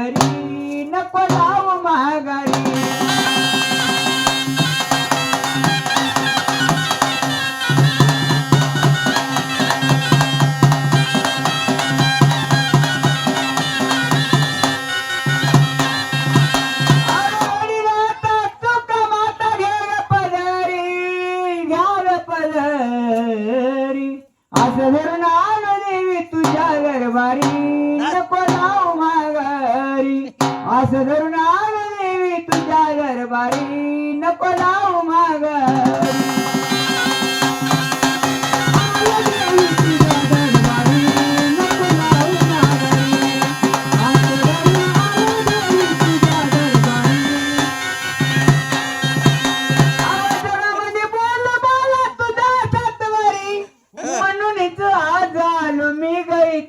पदरी नको लावू महागाई असं धरून आलो देवी तुझ्या गरबारी नको लावू माघारी धरून आलो देवी तुझ्या दरबारी, नको लावू.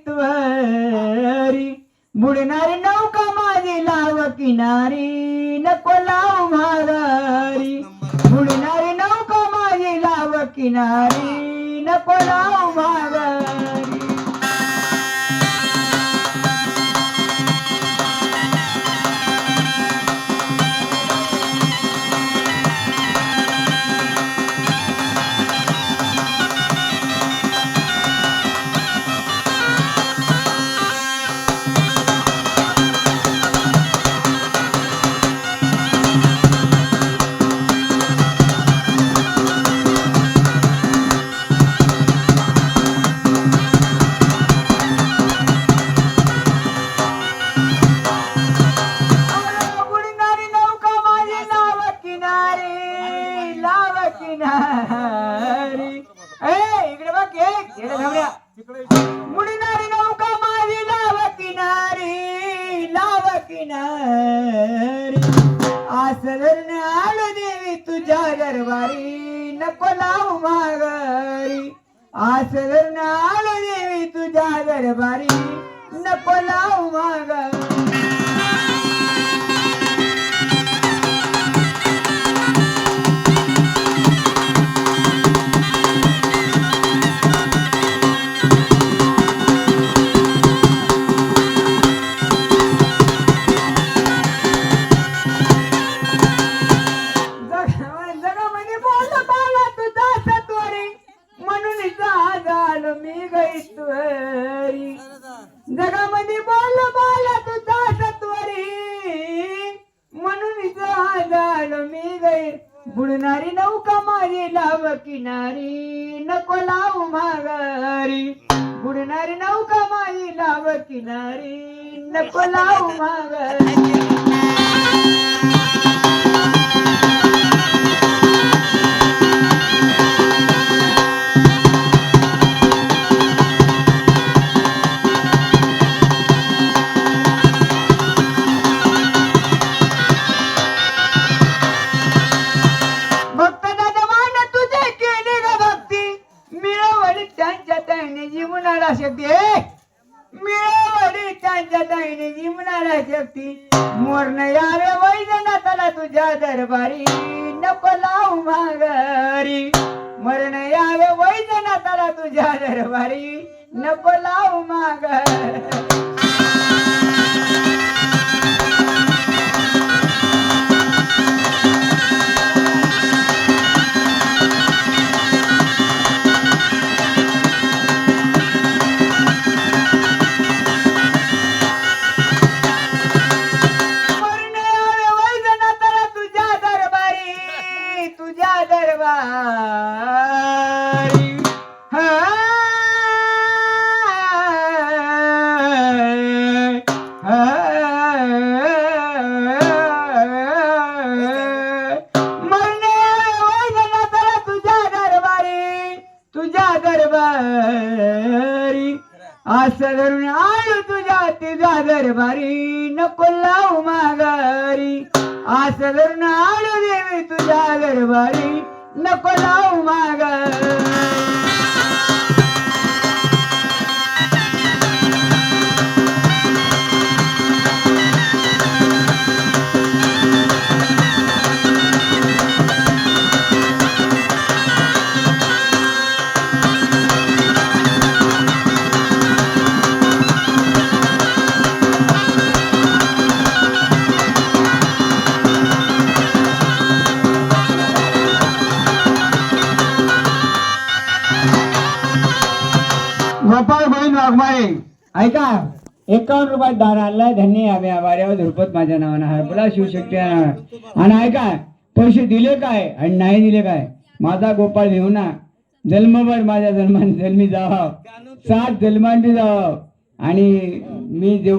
असं बुडणारी नौका माझी लाव किनारी नको लाव माघारी. बुडणारी नौका माझी लाव किनारी नको लाव माघारी. बघ नौका माझी लाव किनारी लाव किनारी. आस धरण आलो देवी तुझ्या दरबारी नको लाव माघारी. आसरण आलो देवी तुझ्या दरबारी नको लाव माघारी. झाल मी गैश्वरी जगामध्ये बोल बोला तुझा सत्वरी. म्हणून झाल मी गै बुडणारी नौका माझी लाव किनारी. नको लावू माघारी. बुडणारी नौका माझी लाव किनारी. नको लावू माघारी. त्यांच्या ताईने जीवनाला शक्ती मिळवली त्यांच्या ताईने जीवनाला शक्ती. मोरण यावे वैजनाथाला तुझ्या दरबारी. नको लावू माघारी. मरण यावे वैजनाथाला तुझ्या दरबारी. नको लावू माघारी. असं धरून आळू तुझ्या तुझ्या दरबारी. नको लावू माघारी. असं धरून आळू देवी तुझ्या दरबारी. नको लावू माघारी. वाघमारे ऐका. एकावन्न रुपयात दान आणलाय धन्य आम्ही आभार्यावर धुरपत माझ्या नावानं हार बोला शिवशक्ती आणि ऐका पैसे दिले काय आणि नाही दिले काय? माझा गोपाळ घेऊ ना. जन्मभर माझ्या जन्मान जन्मी जावा. सात जन्मांनी जावा. आणि मी देव